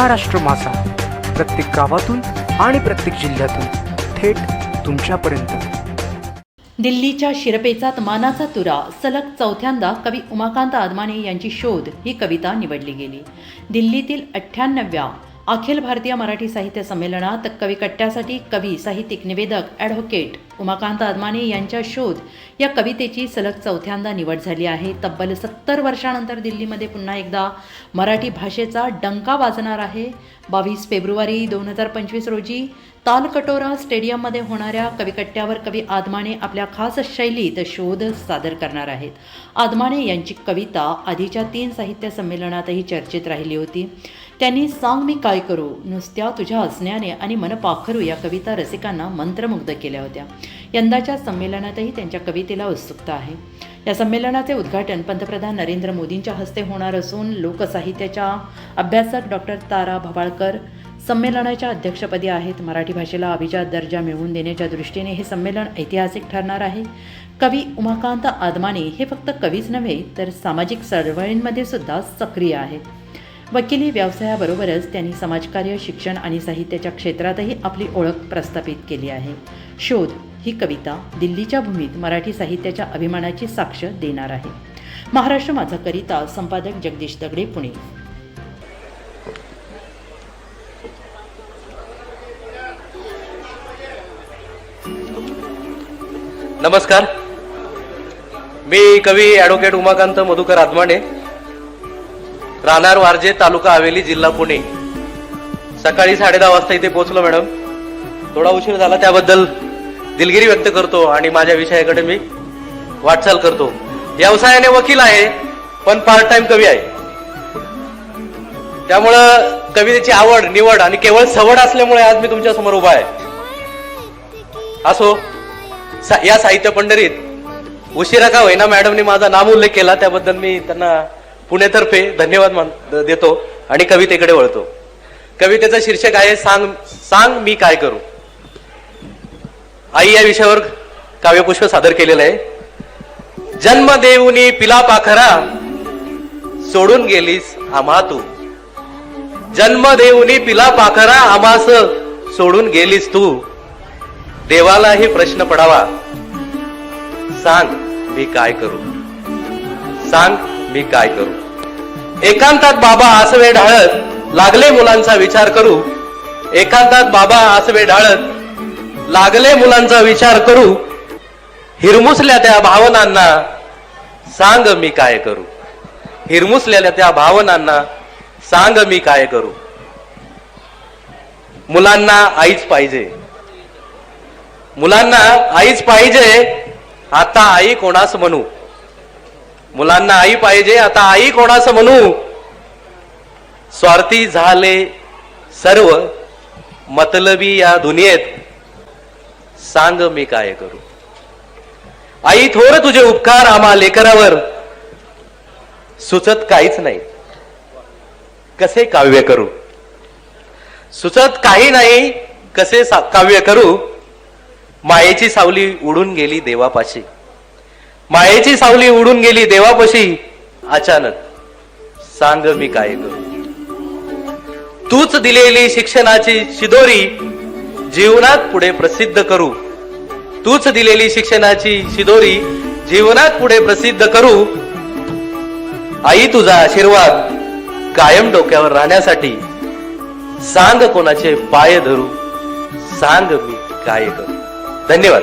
महाराष्ट्र मासा प्रत्येक गावातून आणि प्रत्येक जिल्ह्यातून थेट तुमच्यापर्यंत. दिल्लीच्या शिरपेचात मानाचा तुरा सलग चौथ्यांदा कवी उमाकांत आदमाने यांची शोध ही कविता निवडली गेली. दिल्लीतील अठ्ठ्याण्णव्या अखिल भारतीय मराठी साहित्य संमेलनात कविकट्ट्यासाठी कवी साहित्यिक निवेदक ॲडव्होकेट उमाकांत आदमाने यांच्या शोध या कवितेची सलग चौथ्यांदा निवड झाली आहे. तब्बल सत्तर वर्षानंतर दिल्लीमध्ये पुन्हा एकदा मराठी भाषेचा डंका वाजणार आहे. बावीस फेब्रुवारी दोन हजार पंचवीस रोजी तालकटोरा स्टेडियममध्ये होणाऱ्या कविकट्ट्यावर कवी आदमाने आपल्या खास शैलीत शोध सादर करणार आहेत. आदमाने यांची कविता आधीच्या तीन साहित्य संमेलनातही चर्चेत राहिली होती. त्यांनी सांग मी काय करू? नुसत्या तुझ्या हसण्याने आणि मन पाखरू या कविता रसिकांना मंत्रमुग्ध केल्या होत्या. यंदाच्या संमेलनातही त्यांच्या कवितेला उत्सुकता आहे. या संमेलनाचे उद्घाटन पंतप्रधान नरेंद्र मोदींच्या हस्ते होणार असून लोकसाहित्याच्या अभ्यासक डॉक्टर तारा भवाळकर संमेलनाच्या अध्यक्षपदी आहेत. मराठी भाषेला अभिजात दर्जा मिळवून देण्याच्या दृष्टीने हे संमेलन ऐतिहासिक ठरणार आहे. कवी उमाकांत आदमाने हे फक्त कवीच नव्हे तर सामाजिक चळवळींमध्ये सुद्धा सक्रिय आहेत. वकिली व्यवसायाबरोबरच त्यांनी समाजकार्य शिक्षण आणि साहित्याच्या क्षेत्रातही आपली ओळख प्रस्थापित केली आहे. शोध ही कविता दिल्लीच्या भूमीत मराठी साहित्याच्या अभिमानाची साक्ष देणार आहे. महाराष्ट्र माझा करिता संपादक जगदीश दगडे पुणे. नमस्कार. मी कवी ॲडव्होकेट उमाकांत मधुकर आदमाणे राहणार वारजे तालुका हवेली जिल्हा पुणे. सकाळी साडे दहा वाजता इथे पोहोचलो मॅडम. थोडा उशीर झाला त्याबद्दल दिलगिरी व्यक्त करतो आणि माझ्या विषयाकडे मी वाटचाल करतो. व्यवसायाने वकील आहे पण पार्ट टाइम कवी आहे. त्यामुळं कवितेची आवड निवड आणि केवळ सवड असल्यामुळे आज मी तुमच्यासमोर उभा आहे. असो सा- या साहित्य पंढरीत उशिरा का होईना मॅडमनी माझा नाम उल्लेख केला त्याबद्दल मी त्यांना पुणेतर्फे धन्यवाद मान देतो आणि कवितेकडे वळतो. कवितेचं शीर्षक आहे सांग सांग मी काय करू? आई या विषयावर काव्यपुष्प सादर केलेलं आहे. जन्म देऊनी पिला पाखरा सोडून गेलीस आम्हा तू जन्म देऊनी पिला पाखरा आम्हास सोडून गेलीस तू. देवालाही प्रश्न पडावा. सांग मी काय करू? सांग मी काय करू? एकांतात बाबा आसवे ढाळत लागले मुलांचा विचार करू. एकांतात बाबा आसवे ढाळत लागले मुलांचा विचार करू. हिरमुसल्या त्या भावनांना सांग मी काय करू? हिरमुसलेल्या त्या भावनांना सांग मी काय करू? मुलांना आईच पाहिजे. मुलांना आईच पाहिजे. आता आई कोणास म्हणू? मुलांना आई पाहिजे आता आई कोणास म्हणू? स्वार्थी झाले सर्व मतलबी या दुनियेत. सांग मी काय करू? आई थोर तुझे उपकार आम्हा लेकरावर. सुचत काहीच नाही. कसे काव्य करू? सुचत काही नाही कसे सा- काव्य करू? मायेची सावली उडून गेली देवापाशी. मायेची सावली उडून गेली देवापाशी. अचानक. सांग मी काय करू? तूच दिलेली शिक्षणाची शिदोरी जीवनात पुढे प्रसिद्ध करू. तूच दिलेली शिक्षणाची शिदोरी जीवनात पुढे प्रसिद्ध करू. आई तुझा आशीर्वाद कायम डोक्यावर राहण्यासाठी. सांग कोणाचे पाय धरू. सांग मी काय करू. धन्यवाद.